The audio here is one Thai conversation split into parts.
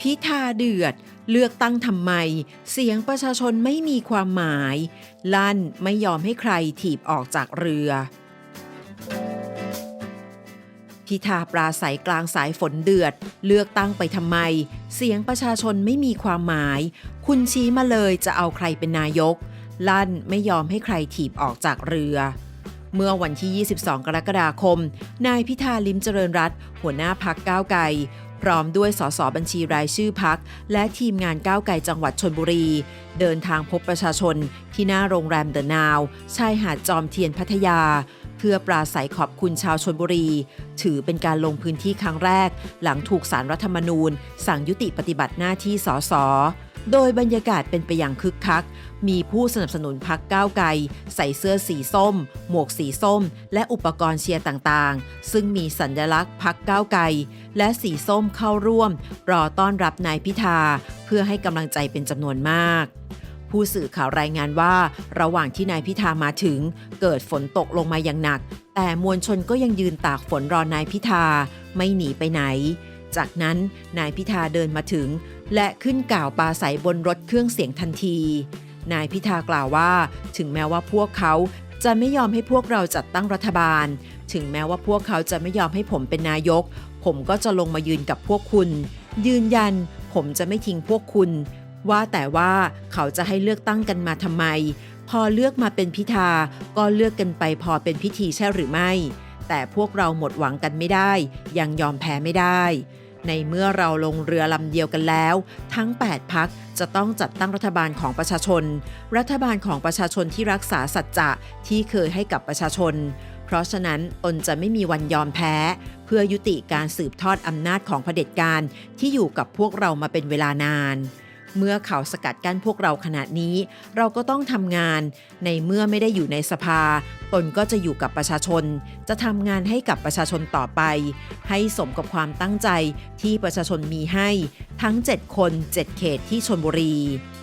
พิธาเดือด เลือกตั้งทำไม เสียงประชาชนไม่มีความหมาย ลั่นไม่ยอมให้ใครถีบออกจากเรือ พิธาปราศัยกลางสายฝนเดือด เลือกตั้งไปทำไม เสียงประชาชนไม่มีความหมาย คุณชี้มาเลยจะเอาใครเป็นนายก ลั่นไม่ยอมให้ใครถีบออกจากเรือ เมื่อวันที่ 22 กรกฎาคม นายพิธาลิมเจริญรัตหัวหน้าพักก้าวไกลพร้อมด้วยสสบัญชีรายชื่อพัก และทีมงานก้าวไกลจังหวัดชนบุรี เดินทางพบประชาชนที่หน้าโรงแรมเดอะนาวชายหาดจอมเทียนพัทยา เพื่อปราศัยขอบคุณชาวชนบุรี ถือเป็นการลงพื้นที่ครั้งแรก หลังถูกสารรัฐธรรมนูญ สั่งยุติปฏิบัติหน้าที่สส โดยบรรยากาศเป็นไปอย่างคึกคัก มีผู้สนับสนุนพักก้าวไกล ใส่เสื้อสีส้ม หมวกสีส้ม และอุปกรณ์เชียร์ต่างๆ ซึ่งมีสัญลักษณ์พักก้าวไกล และสีส้มเข้าร่วม รอต้อนรับนายพิธา เพื่อให้กำลังใจเป็นจำนวนมาก ผู้สื่อข่าวรายงานว่า ระหว่างที่นายพิธามาถึง เกิดฝนตกลงมาอย่างหนัก แต่มวลชนก็ยังยืนตากฝนรอนายพิธา ไม่หนีไปไหน จากนั้นนายพิธาเดินมาถึง และขึ้นกล่าวปาศัยบนรถเครื่องเสียงทันที นายพิธากล่าวว่า ถึงแม้ว่าพวกเขาจะไม่ยอมให้พวกเราจัดตั้งรัฐบาล ถึงแม้ว่าพวกเขาจะไม่ยอมให้ผมเป็นนายก ผมก็จะลงมายืนกับพวกคุณ ยืนยัน ผมจะไม่ทิ้งพวกคุณ ว่าแต่ว่าเขาจะให้เลือกตั้งกันมาทำไม พอเลือกมาเป็นพิธาก็เลือกกันไปพอเป็นพิธีใช่หรือไม่ แต่พวกเราหมดหวังกันไม่ได้ ยังยอมแพ้ไม่ได้ ในเมื่อเราลงเรือลำเดียวกันแล้ว ทั้ง 8พักจะต้องจัดตั้งรัฐบาลของประชาชน รัฐบาลของประชาชนที่รักษาสัจจะที่เคยให้กับประชาชน เพราะฉะนั้นตนจะไม่มีวันยอมแพ้ เพื่อยุติการสืบทอดอำนาจของเผด็จการที่อยู่กับพวกเรามาเป็นเวลานาน เมื่อเขาสกัดกั้นพวกเราขนาดนี้ เราก็ต้องทำงาน ในเมื่อไม่ได้อยู่ในสภา ตนก็จะอยู่กับประชาชน จะทำงานให้กับประชาชนต่อไป ให้สมกับความตั้งใจที่ประชาชนมีให้ ทั้ง 7 คน 7 เขตที่ชนบุรี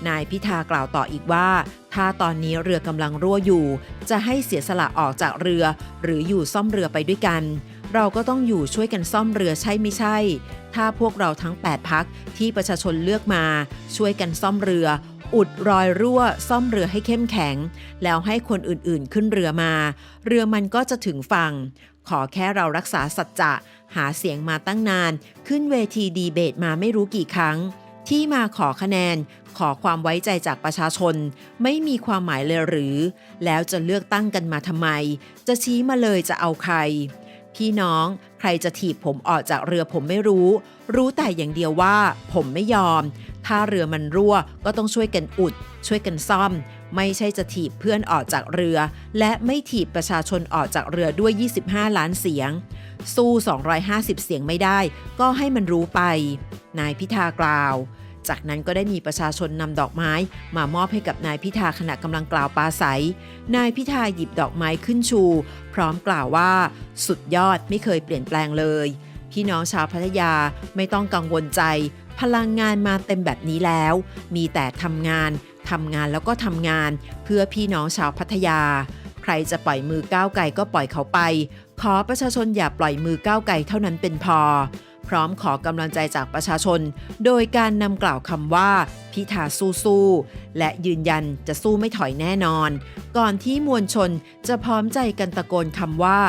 นายพิธากล่าวต่ออีกว่า ถ้าตอนนี้เรือกำลังรั่วอยู่ จะให้เสียสละออกจากเรือ หรืออยู่ซ่อมเรือไปด้วยกัน เราก็ต้องอยู่ช่วยกันซ่อมเรือใช่ไม่ใช่ ถ้าพวกเราทั้ง 8 พักที่ประชาชนเลือกมา ช่วยกันซ่อมเรือ อุดรอยรั่ว ซ่อมเรือให้เข้มแข็ง แล้วให้คนอื่นๆขึ้นเรือมา เรือมันก็จะถึงฝั่ง ขอแค่เรารักษาสัจจะหาเสียงมาตั้งนาน ขึ้นเวทีดีเบตมาไม่รู้กี่ครั้ง ที่มาขอคะแนน ขอความไว้ใจจากประชาชน ไม่มีความหมายเลยหรือ แล้วจะเลือกตั้งกันมาทำไม จะชี้มาเลยจะเอาใคร พี่น้องใครจะถีบผมออกจากเรือผมไม่รู้ รู้แต่อย่างเดียวว่า ผมไม่ยอม ถ้าเรือมันรั่วก็ต้องช่วยกันอุด ช่วยกันซ่อม ไม่ใช่จะถีบเพื่อนออกจากเรือ และไม่ถีบประชาชนออกจากเรือด้วย 25 ล้านเสียง สู้ 250 เสียงไม่ได้ ก็ให้มันรู้ไป นายพิธากล่าว จากนั้นก็ได้มีประชาชนนำดอกไม้ มามอบให้กับนายพิธาขณะกำลังกล่าวปาศัย นายพิธาหยิบดอกไม้ขึ้นชู พร้อมกล่าวว่า สุดยอดไม่เคยเปลี่ยนแปลงเลย พี่น้องชาวพัทยาไม่ต้องกังวลใจ พลังงานมาเต็มแบบนี้แล้ว มีแต่ทำงานทำงานแล้วก็ทำงาน เพื่อพี่น้องชาวพัทยา ใครจะปล่อยมือก้าวไกลก็ปล่อยเขาไป ขอประชาชนอย่าปล่อยมือก้าวไกลเท่านั้นเป็นพอ พร้อมขอกำลังใจจากประชาชน โดยการนำกล่าวคำว่า พิธาสู้ๆ และยืนยันจะสู้ไม่ถอยแน่นอน ก่อนที่มวลชนจะพร้อมใจกันตะโกนคำว่า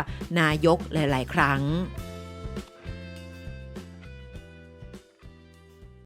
นายกหลาย ๆ ครั้ง